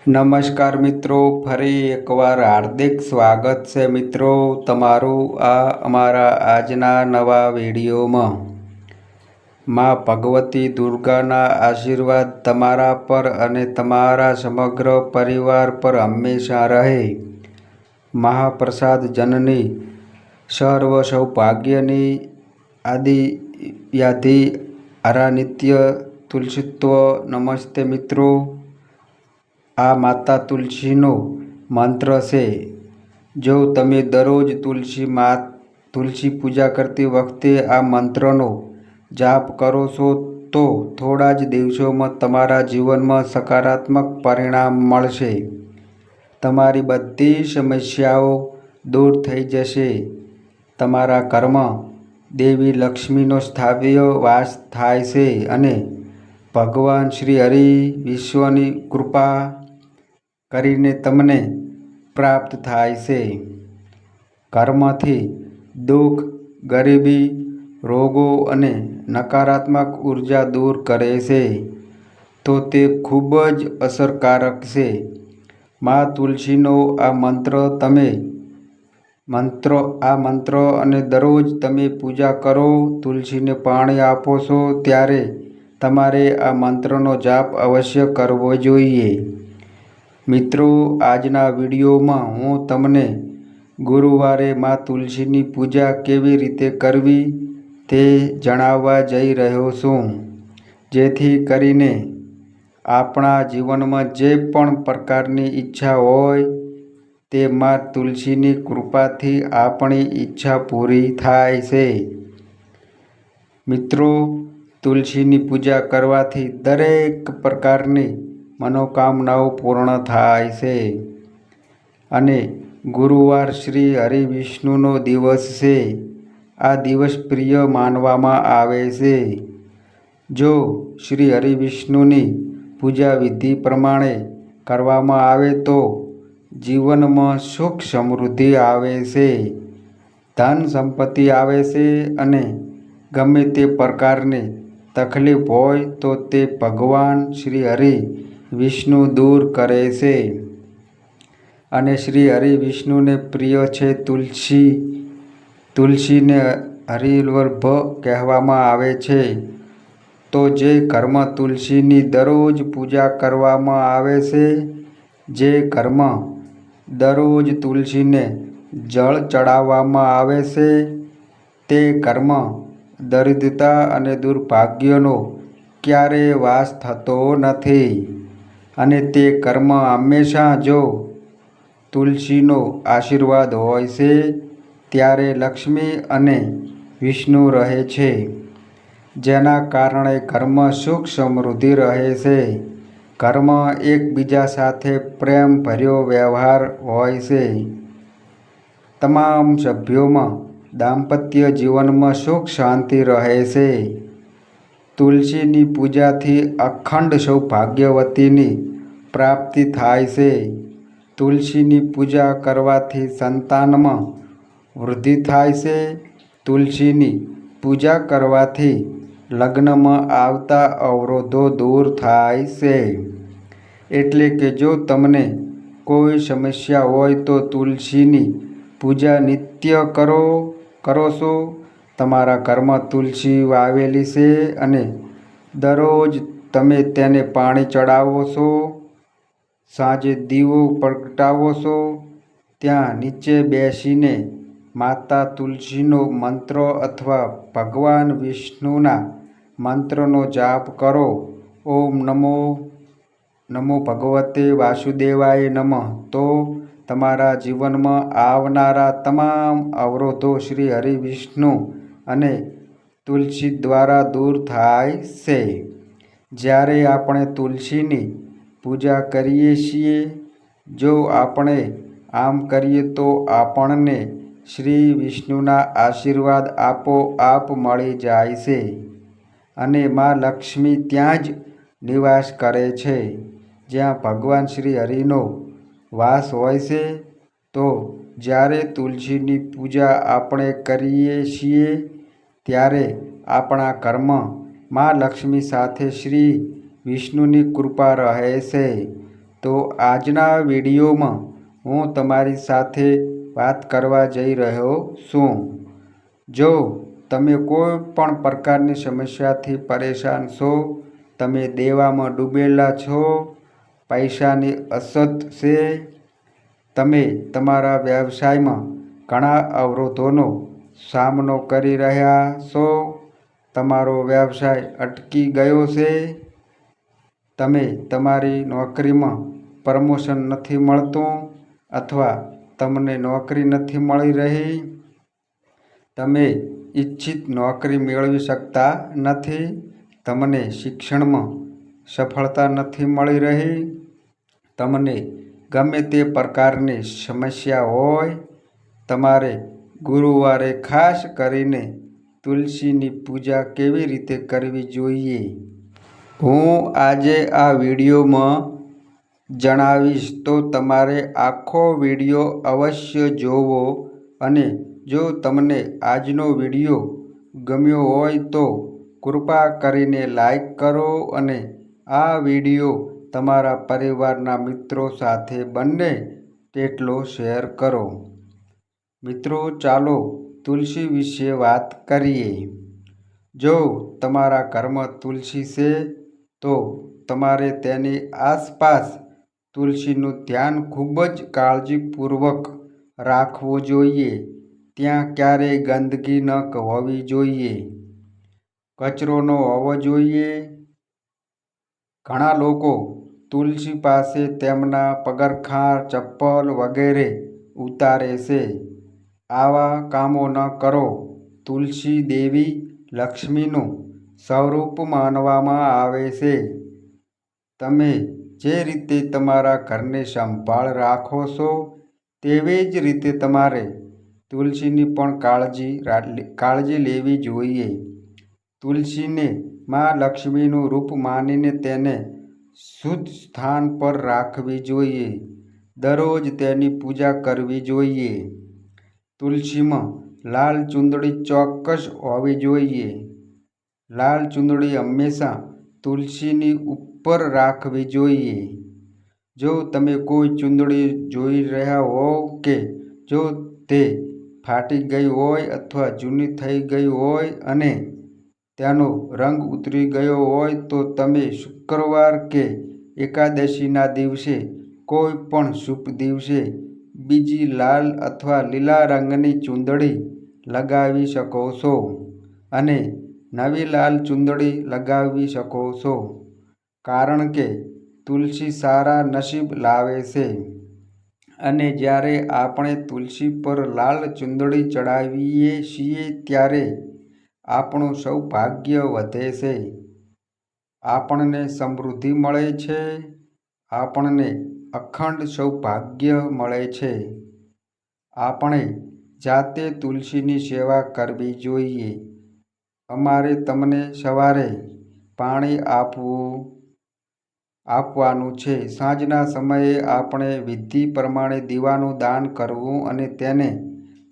નમસ્કાર મિત્રો, ફરી એકવાર હાર્દિક સ્વાગત છે મિત્રો તમારું આ અમારા આજના નવા વિડીયોમાં. માં ભગવતી દુર્ગાના આશીર્વાદ તમારા પર અને તમારા સમગ્ર પરિવાર પર હંમેશા રહે. મહાપ્રસાદ જનની સર્વ સૌભાગ્યની આદિ યાદી આરાનિત્ય તુલસીત્વ નમસ્તે મિત્રો. આ માતા તુલસીનો મંત્ર છે. જો તમે દરરોજ તુલસી મા, તુલસી પૂજા કરતી વખતે આ મંત્રનો જાપ કરો છો, તો થોડા જ દિવસોમાં તમારા જીવનમાં સકારાત્મક પરિણામ મળશે. તમારી બધી સમસ્યાઓ દૂર થઈ જશે. તમારા કર્મ, દેવી લક્ષ્મીનો સ્થાવ્ય વાસ થાય છે અને ભગવાન શ્રી હરિ વિશ્વની કૃપા કરીને તમને પ્રાપ્ત થાય છે. કર્મથી દુઃખ, ગરીબી, રોગો અને નકારાત્મક ઊર્જા દૂર કરે છે. તો તે ખૂબ જ અસરકારક છે. મા તુલસીનો આ મંત્ર તમે મંત્ર, આ મંત્ર અને દરરોજ તમે પૂજા કરો, તુલસીને પાણી આપો છો, ત્યારે તમારે આ મંત્રનો જાપ અવશ્ય કરવો જોઈએ. મિત્રો, આજના વિડીયોમાં હું તમને ગુરુવારે મા તુલસીની પૂજા કેવી રીતે કરવી તે જણાવવા જઈ રહ્યો છું. જેથી કરીને આપણા જીવનમાં જે પણ પ્રકારની ઈચ્છા હોય તે મા તુલસીની કૃપાથી આપણી ઈચ્છા પૂરી થાય છે. મિત્રો, તુલસીની પૂજા કરવાથી દરેક પ્રકારની મનોકામનાઓ પૂર્ણ થાય છે. અને ગુરુવાર શ્રી હરિવિષ્ણુનો દિવસ છે. આ દિવસ પ્રિય માનવામાં આવે છે. જો શ્રી હરિવિષ્ણુની પૂજા વિધિ પ્રમાણે કરવામાં આવે તો જીવનમાં સુખ સમૃદ્ધિ આવે છે. ધન સંપત્તિ આવે છે અને ગમે તે પ્રકારની તકલીફ હોય તો તે ભગવાન શ્રી હરિ વિષ્ણુ દૂર કરે છે. અને શ્રી હરિ વિષ્ણુને પ્રિય છે તુલસી. તુલસીને હરિવલ્ભ કહેવામાં આવે છે. તો જે કર્મ તુલસીની દરરોજ પૂજા કરવામાં આવે છે, જે કર્મ દરરોજ તુલસીને જળ ચડાવવામાં આવે છે, તે કર્મ દરિદ્રતા અને દુર્ભાગ્યનો ક્યારેય વાસ થતો નથી. અને તે કર્મ હંમેશા જો તુલસીનો આશીર્વાદ હોય છે, ત્યારે લક્ષ્મી અને વિષ્ણુ રહે છે. જેના કારણે કર્મ સુખ સમૃદ્ધિ રહે છે. ઘરમાં એકબીજા સાથે પ્રેમ ભર્યો વ્યવહાર હોય છે. તમામ સભ્યોમાં દાંપત્ય જીવનમાં સુખ શાંતિ રહે છે. તુલસીની પૂજાથી અખંડ સૌભાગ્યવતીની પ્રાપ્તિ થાય છે. તુલસીની પૂજા કરવાથી સંતાનમાં વૃદ્ધિ થાય છે. તુલસીની પૂજા કરવાથી લગ્નમાં આવતા અવરોધો દૂર થાય છે. એટલે કે જો તમને કોઈ સમસ્યા હોય તો તુલસીની પૂજા નિત્ય કરો કરો છો. તમારા ઘરમાં તુલસી વાવેલી છે અને દરરોજ તમે તેને પાણી ચડાવો છો. સાંજે દીવો પ્રગટાવો છો? ત્યાં નીચે બેસીને માતા તુલસીનો મંત્ર અથવા ભગવાન વિષ્ણુના મંત્રનો જાપ કરો. ઓમ નમો નમો ભગવતે વાસુદેવાય નમઃ. તો તમારા જીવનમાં આવનારા તમામ અવરોધો શ્રી હરિ વિષ્ણુ અને તુલસી દ્વારા દૂર થાય છે. જ્યારે આપણે તુલસીની પૂજા કરીએ છીએ. જો આપણે આમ કરીએ તો આપણને શ્રી વિષ્ણુના આશીર્વાદ આપોઆપ મળી જાય છે. અને મા લક્ષ્મી ત્યાં જ નિવાસ કરે છે. જ્યાં ભગવાન શ્રી હરિનો વાસ હોય છે, તો જ્યારે તુલસીની પૂજા આપણે કરીએ છીએ, ત્યારે આપણા કર્મ મા લક્ષ્મી સાથે શ્રી વિષ્ણુની કૃપા રહે છે. તો આજના વિડીયોમાં હું તમારી સાથે વાત કરવા જઈ રહ્યો છું. જો તમે કોઈ પણ પ્રકારની સમસ્યાથી પરેશાન છો, તમે દેવામાં ડૂબેલા છો, પૈસાની અછત છે, તમે તમારા વ્યવસાયમાં ઘણા અવરોધોનો સામનો કરી રહ્યા છો, તમારો વ્યવસાય અટકી ગયો છે તમે તમારી નોકરીમાં પ્રમોશન નથી મળતું અથવા તમને નોકરી નથી મળી રહી? તમે ઈચ્છિત નોકરી મેળવી શકતા નથી? તમને શિક્ષણમાં સફળતા નથી મળી રહી? તમને ગમે તે પ્રકારની સમસ્યા હોય? તમારે ગુરુવારે ખાસ કરીને તુલસીની પૂજા કેવી રીતે કરવી જોઈએ? હું આજે આ વિડીયોમાં જણાવીશ, તો તમારે આખો વીડિયો અવશ્ય જોવો અને જો તમને આજનો વીડિયો ગમ્યો હોય તો કૃપા કરીને લાઈક કરો અને આ વીડિયો તમારા પરિવારના મિત્રો સાથે બંને તેટલો શેર કરો. મિત્રો, ચાલો તુલસી વિશે વાત કરીએ. જો તમારા ઘરમાં તુલસી છે તો તમારે તેની આસપાસ તુલસીનું ધ્યાન ખૂબ જ કાળજીપૂર્વક રાખવું જોઈએ. ત્યાં ક્યારેય ગંદકી ન હોવી જોઈએ. કચરો ન હોવો જોઈએ. ઘણા લોકો તુલસી પાસે તેમના પગરખાં, ચપ્પલ વગેરે ઉતારે છે. આવા કામો ન કરો. તુલસી દેવી લક્ષ્મીનું સ્વરૂપ માનવામાં આવે છે. તમે જે રીતે તમારા ઘરની સંભાળ રાખો છો, તેવી જ રીતે તમારે તુલસીની પણ કાળજી કાળજી લેવી જોઈએ. તુલસીને માં લક્ષ્મીનું રૂપ માનીને તેને શુદ્ધ સ્થાન પર રાખવી જોઈએ. દરરોજ તેની પૂજા કરવી જોઈએ. તુલસીમાં લાલ ચૂંદડી ચોક્કસ હોવી જોઈએ. લાલ ચૂંદડી હંમેશા તુલસીની ઉપર રાખવી જોઈએ. જો તમે કોઈ ચૂંદડી જોઈ રહ્યા હોવ કે જો તે ફાટી ગઈ હોય અથવા જૂની થઈ ગઈ હોય અને તેનો રંગ ઉતરી ગયો હોય તો તમે શુક્રવાર કે એકાદશીના દિવસે, કોઈ પણ શુભ દિવસે, બીજી લાલ અથવા લીલા રંગની ચૂંદડી લગાવી શકો છો. અને નવી લાલ ચૂંદડી લગાવી શકો છો. કારણ કે તુલસી સારા નસીબ લાવે છે. અને જ્યારે આપણે તુલસી પર લાલ ચૂંદડી ચડાવીએ છીએ ત્યારે આપણું સૌભાગ્ય વધે છે. આપણને સમૃદ્ધિ મળે છે. આપણને અખંડ સૌભાગ્ય મળે છે. આપણે જાતે તુલસીની સેવા કરવી જોઈએ. અમારે તમને સવારે પાણી આપવું, આપવાનું છે. સાંજના સમયે આપણે વિધિ પ્રમાણે દીવાનું દાન કરવું અને તેને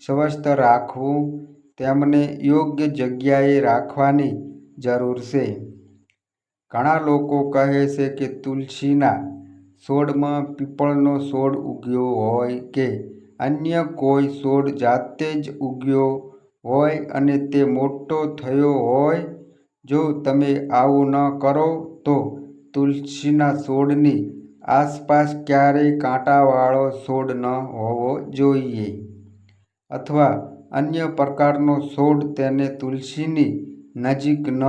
સ્વસ્થ રાખવું, તેમને યોગ્ય જગ્યાએ રાખવાની જરૂર છે. ઘણા લોકો કહે છે કે તુલસીના છોડમાં પીપળનો છોડ ઉગ્યો હોય કે અન્ય કોઈ છોડ જાતે જ ઉગ્યો હોય અને તે મોટો થયો હોય, જો તમે આવું ન કરો, તો તુલસીના છોડની આસપાસ ક્યારેય કાંટાવાળો છોડ ન હોવો જોઈએ. અથવા અન્ય પ્રકારનો છોડ તેને તુલસીની નજીક ન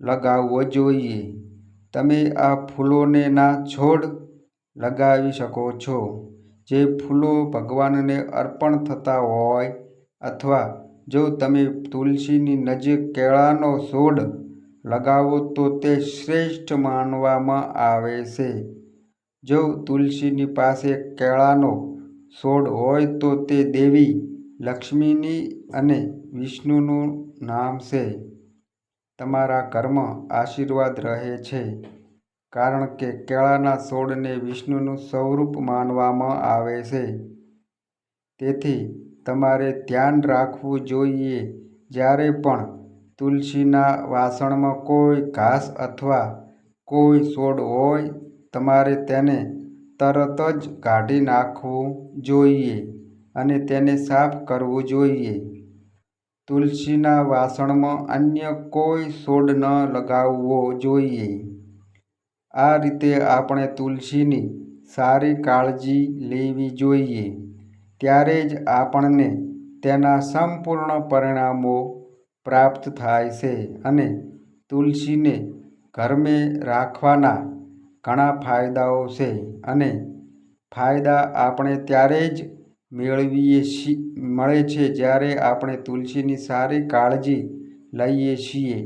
લગાવવો જોઈએ. તમે આ ફૂલોને ના છોડ લગાવી શકો છો. જે ફૂલો ભગવાનને અર્પણ થતા હોય અથવા જો તમે તુલસીની નજીક કેળાનો છોડ લગાવો તો તે શ્રેષ્ઠ માનવામાં આવે છે. જો તુલસીની પાસે કેળાનો છોડ હોય તો તે દેવી, લક્ષ્મીની અને વિષ્ણુનું નામ છે. તમારા કર્મ આશીર્વાદ રહે છે, કારણ કે કેળાના છોડને વિષ્ણુનું સ્વરૂપ માનવામાં આવે છે. તેથી તમારે ધ્યાન રાખવું જોઈએ. જ્યારે પણ તુલસીના વાસણમાં કોઈ ઘાસ અથવા કોઈ છોડ હોય, તમારે તેને તરત જ કાઢી નાખવું જોઈએ અને તેને સાફ કરવું જોઈએ. તુલસીના વાસણમાં અન્ય કોઈ છોડ ન લગાવવો જોઈએ. આ રીતે આપણે તુલસીની સારી કાળજી લેવી જોઈએ. ત્યારે જ આપણને તેના સંપૂર્ણ પરિણામો પ્રાપ્ત થાય છે અને તુલસીને ઘરમે રાખવાના ઘણા ફાયદાઓ છે અને ફાયદા આપણે ત્યારે જ મેળવીએ મળે છે જ્યારે આપણે તુલસીની સારી કાળજી લઈએ છીએ.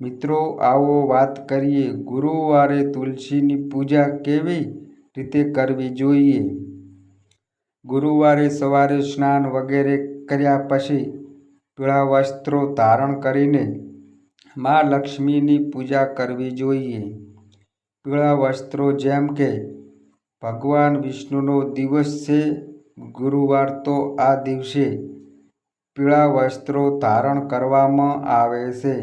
મિત્રો, આવો વાત કરીએ, ગુરુવારે તુલસીની પૂજા કેવી રીતે કરવી જોઈએ? ગુરુવારે સવારે સ્નાન વગેરે કર્યા પછી પીળા વસ્ત્રો ધારણ કરીને મા લક્ષ્મીની પૂજા કરવી જોઈએ. પીળા વસ્ત્રો જેમ કે ભગવાન વિષ્ણુનો દિવસ છે, ગુરુવાર તો આ દિવસે પીળા વસ્ત્રો ધારણ કરવામાં આવે છે.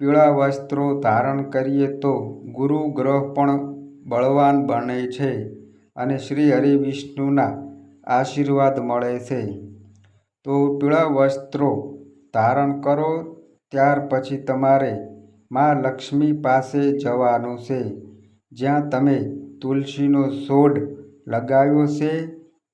પીળા વસ્ત્રો ધારણ કરીએ તો ગુરુ ગ્રહ પણ બળવાન બને છે. અને શ્રી હરિ વિષ્ણુના આશીર્વાદ મળે છે. તો પીળા વસ્ત્રો ધારણ કરો, ત્યાર પછી તમારે મા લક્ષ્મી પાસે જવાનું છે. જ્યાં તમે તુલસીનો છોડ લગાવ્યો છે,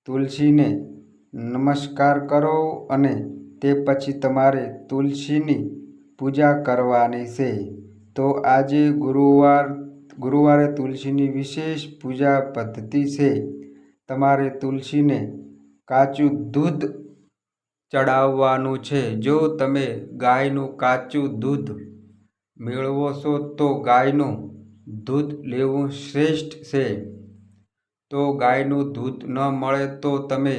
તુલસીને નમસ્કાર કરો અને તે પછી તમારે તુલસીની પૂજા કરવાની છે. તો આજે ગુરુવાર ગુરુવારે તુલસીની વિશેષ પૂજા પદ્ધતિ છે. તમારે તુલસીને કાચું દૂધ ચડાવવાનું છે. જો તમે ગાયનું કાચું દૂધ મેળવો છો, તો ગાયનું દૂધ લેવું શ્રેષ્ઠ છે. તો ગાયનું દૂધ ન મળે તો તમે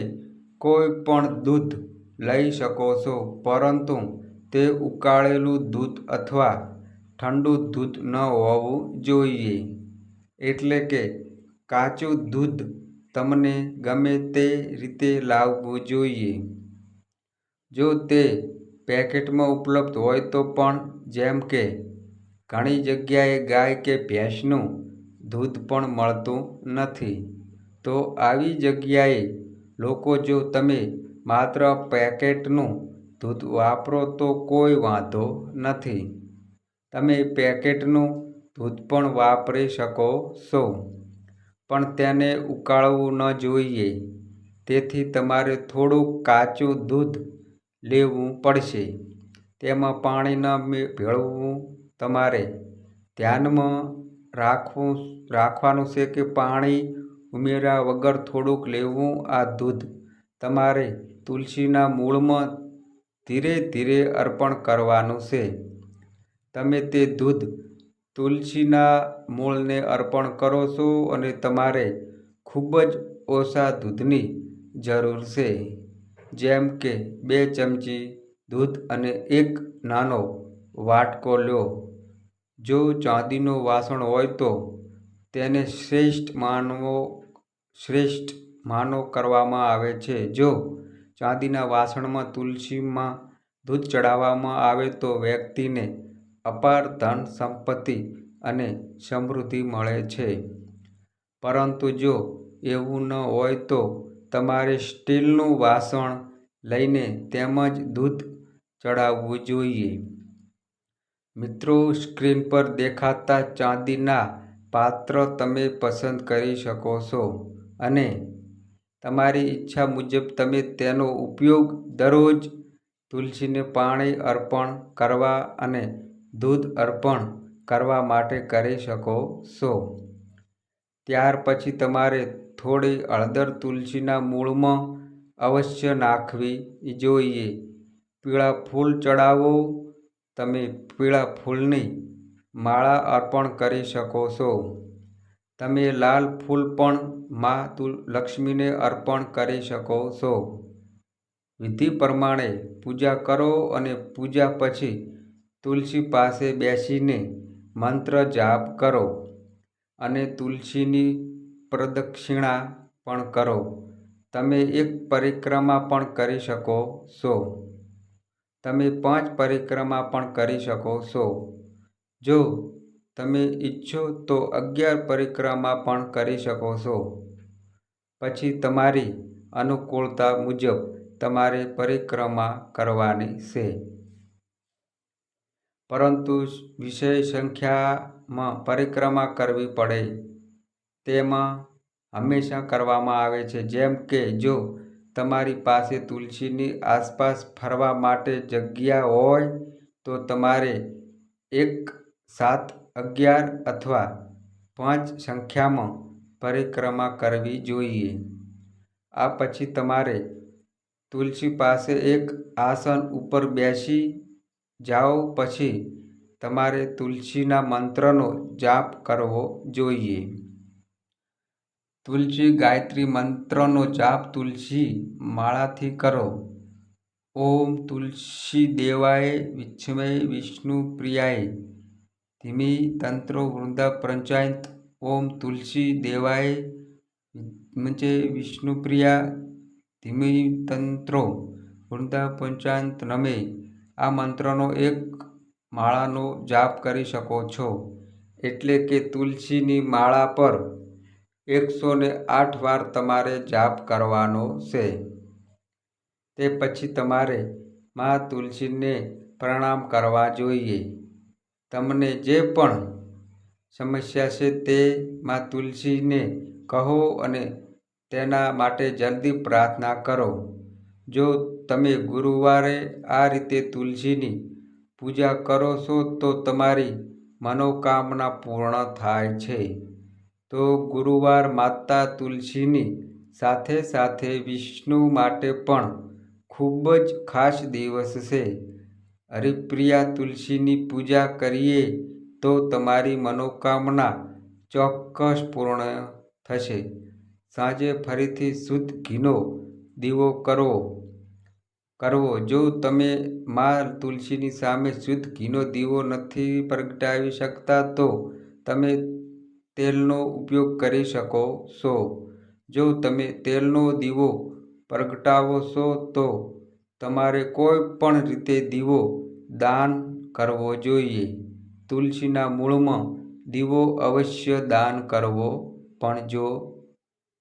કોઈ પણ દૂધ લઈ શકો છો, પરંતુ તે ઉકાળેલું દૂધ અથવા ઠંડુ દૂધ ન હોવું જોઈએ. એટલે કે કાચું દૂધ તમને ગમે તે રીતે લાવવું જોઈએ. જો તે પેકેટમાં ઉપલબ્ધ હોય તો પણ, જેમ કે ઘણી જગ્યાએ ગાય કે ભેંસનું દૂધ પણ મળતું નથી. તો આવી જગ્યાએ લોકો જો તમે માત્ર પેકેટનું દૂધ વાપરો તો કોઈ વાંધો નથી. તમે પેકેટનું દૂધ પણ વાપરી શકો છો, પણ તેને ઉકાળવું ન જોઈએ. તેથી તમારે થોડુંક કાચું દૂધ લેવું પડશે. તેમાં પાણી ન ભેળવવું તમારે. ધ્યાનમાં રાખવું, રાખવાનું છે કે પાણી ઉમેર્યા વગર થોડુંક લેવું આ દૂધ તમારે તુલસીના મૂળમાં ધીરે ધીરે અર્પણ કરવાનું છે. તમે તે દૂધ તુલસીના મૂળને અર્પણ કરો છો અને તમારે ખૂબ જ ઓછા દૂધની જરૂર છે. જેમ કે બે ચમચી દૂધ અને એક નાનો વાટકો લો જો ચાંદીનું વાસણ હોય તો તેને શ્રેષ્ઠ માનવો, શ્રેષ્ઠ માનો કરવામાં આવે છે. જો ચાંદીના વાસણમાં તુલસીમાં દૂધ ચડાવવામાં આવે તો વ્યક્તિને અપાર ધન સંપત્તિ અને સમૃદ્ધિ મળે છે. પરંતુ જો એવું ન હોય તો તમારે સ્ટીલનું વાસણ લઈને તેમજ દૂધ ચડાવવું જોઈએ. મિત્રો, સ્ક્રીન પર દેખાતા ચાંદીના પાત્ર તમે પસંદ કરી શકો છો અને તમારી ઈચ્છા મુજબ તમે તેનો ઉપયોગ દરરોજ તુલસીને પાણી અર્પણ કરવા અને દૂધ અર્પણ કરવા માટે કરી શકો છો. ત્યાર પછી તમારે થોડી હળદર તુલસીના મૂળમાં અવશ્ય નાખવી જોઈએ. પીળા ફૂલ ચડાવો. તમે પીળા ફૂલની માળા અર્પણ કરી શકો છો. તમે લાલ ફૂલ પણ મા લક્ષ્મીને અર્પણ કરી શકો છો. વિધિ પ્રમાણે પૂજા કરો અને પૂજા પછી તુલસી પાસે બેસીને મંત્ર જાપ કરો અને તુલસીની પ્રદક્ષિણા પણ કરો. તમે એક પરિક્રમા પણ કરી શકો છો. તમે પાંચ પરિક્રમા પણ કરી શકો છો. જો તમે ઈચ્છો તો અગિયાર પરિક્રમા પણ કરી શકો છો. પછી તમારી અનુકૂળતા મુજબ તમારે પરિક્રમા કરવાની છે. પરંતુ વિષય સંખ્યામાં પરિક્રમા કરવી પડે. તેમાં હંમેશા કરવામાં આવે છે, જેમ કે જો તમારી પાસે તુલસીની આસપાસ ફરવા માટે જગ્યા હોય, તો તમારે એક, સાત, અગિયાર અથવા પાંચ સંખ્યામાં પરિક્રમા કરવી જોઈએ. આ પછી તમારે તુલસી પાસે એક આસન ઉપર બેસી જાઓ પછી તમારે તુલસીના મંત્રનો જાપ કરવો જોઈએ. તુલસી ગાયત્રી મંત્રનો જાપ તુલસી માળાથી કરો. ઓમ તુલસી દેવાય વિચ્છમય વિષ્ણુ પ્રિયાય. ધીમી તંત્રો વૃંદા પંચાયત. ઓમ તુલસી દેવાય વિચ્છમે વિષ્ણુપ્રિયા ધીમી તંત્રો વૃંદા પંચાયત નમે. આ મંત્રનો એક માળાનો જાપ કરી શકો છો. એટલે કે તુલસીની માળા પર એકસો ને આઠ વાર તમારે જાપ કરવાનો છે. તે પછી તમારે મા તુલસીને પ્રણામ કરવા જોઈએ. તમને જે પણ સમસ્યા છે તે મા તુલસીને કહો અને તેના માટે જલ્દી પ્રાર્થના કરો. જો તમે ગુરુવારે આ રીતે તુલસીની પૂજા કરો છો, તો તમારી મનોકામના પૂર્ણ થાય છે. તો ગુરુવાર માતા તુલસીની સાથે સાથે વિષ્ણુ માટે પણ ખૂબ જ ખાસ દિવસ છે. હરિપ્રિયા તુલસીની પૂજા કરીએ, તો તમારી મનોકામના ચોક્કસ પૂર્ણ થશે. સાંજે ફરીથી શુદ્ધ ઘીનો દીવો કરવો કરવો. જો તમે મા તુલસીની સામે શુદ્ધ ઘીનો દીવો નથી પ્રગટાવી શકતા, તો તમે તેલનો ઉપયોગ કરી શકો છો. જો તમે તેલનો દીવો પ્રગટાવો છો, તો તમારે કોઈ પણ રીતે દીવો દાન કરવો જોઈએ. તુલસીના મૂળમાં દીવો અવશ્ય દાન કરવો પણ જો,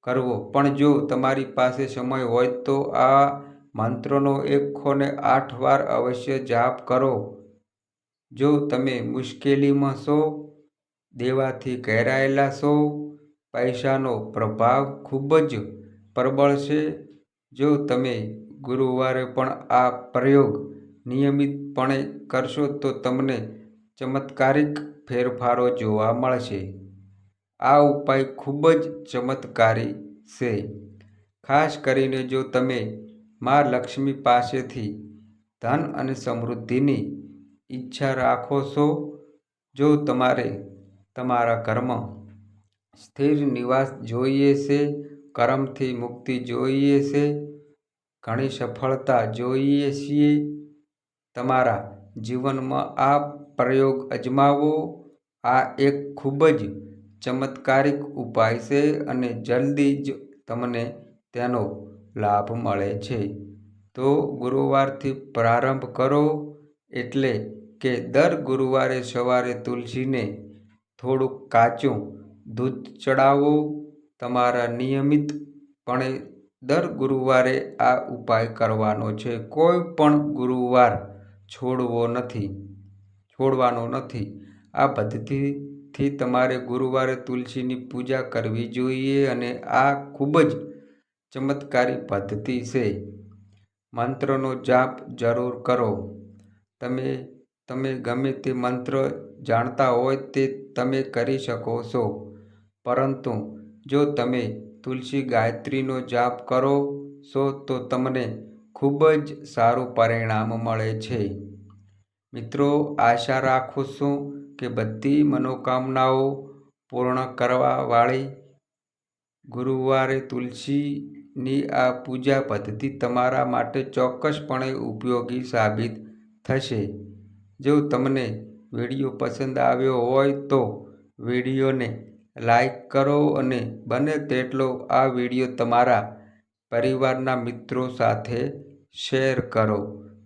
કરવો. પણ જો તમારી પાસે સમય હોય, તો આ મંત્રનો એકસો ને આઠ વાર અવશ્ય જાપ કરો. જો તમે મુશ્કેલીમાં છો, દેવાથી ઘેરાયેલા છો, પૈસાનો પ્રભાવ ખૂબ જ પ્રબળ છે. જો તમે ગુરુવારે પણ આ પ્રયોગ નિયમિતપણે કરશો, તો તમને ચમત્કારિક ફેરફારો જોવા મળશે. આ ઉપાય ખૂબ જ ચમત્કારી છે. ખાસ કરીને જો તમે મા લક્ષ્મી પાસેથી ધન અને સમૃદ્ધિની ઈચ્છા રાખો છો? જો તમારે તમારા કર્મ સ્થિર નિવાસ જોઈએ છે, કર્મથી મુક્તિ જોઈએ છે, ઘણી સફળતા જોઈએ છીએ, તમારા જીવનમાં આ પ્રયોગ અજમાવો. આ એક ખૂબ જ ચમત્કારિક ઉપાય છે અને જલ્દી જ તમને તેનો લાભ મળે છે. તો ગુરુવારથી પ્રારંભ કરો એટલે કે દર ગુરુવારે સવારે તુલસીને થોડુંક કાચું દૂધ ચડાવો. તમારા નિયમિતપણે દર ગુરુવારે આ ઉપાય કરવાનો છે. કોઈ પણ ગુરુવાર છોડવો નથી, છોડવાનો નથી. આ પદ્ધતિથી તમારે ગુરુવારે તુલસીની પૂજા કરવી જોઈએ અને આ ખૂબ જ ચમત્કારી પદ્ધતિ છે. મંત્રનો જાપ જરૂર કરો. તમે તમે ગમે તે મંત્ર જાણતા હોય તે તમે કરી શકો છો. પરંતુ જો તમે તુલસી ગાયત્રીનો જાપ કરો છો તો તમને ખૂબ જ સારું પરિણામ મળે છે. મિત્રો, આશા રાખું છું કે બધી મનોકામનાઓ પૂર્ણ કરવાવાળી ગુરુવારે તુલસીની આ પૂજા પદ્ધતિ તમારા માટે ચોક્કસપણે ઉપયોગી સાબિત થશે. જો તમને વીડિયો પસંદ આવ્યો હોય તો વિડીયોને લાઈક કરો અને બને તેટલો આ વીડિયો તમારા પરિવારના મિત્રો સાથે શેર કરો.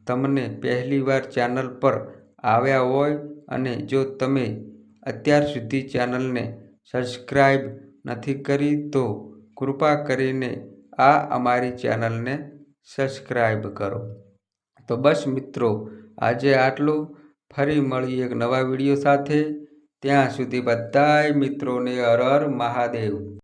તમને પહેલીવાર ચેનલ પર આવ્યા હોય અને જો તમે અત્યાર સુધી ચેનલને સબસ્ક્રાઈબ નથી કરી તો કૃપા કરીને આ અમારી ચેનલને સબસ્ક્રાઈબ કરો. તો બસ મિત્રો, આજે આટલું. ફરી મળીએ એક નવા વીડિયો સાથે. ત્યાં સુધી બધાય મિત્રોને હર હર મહાદેવ.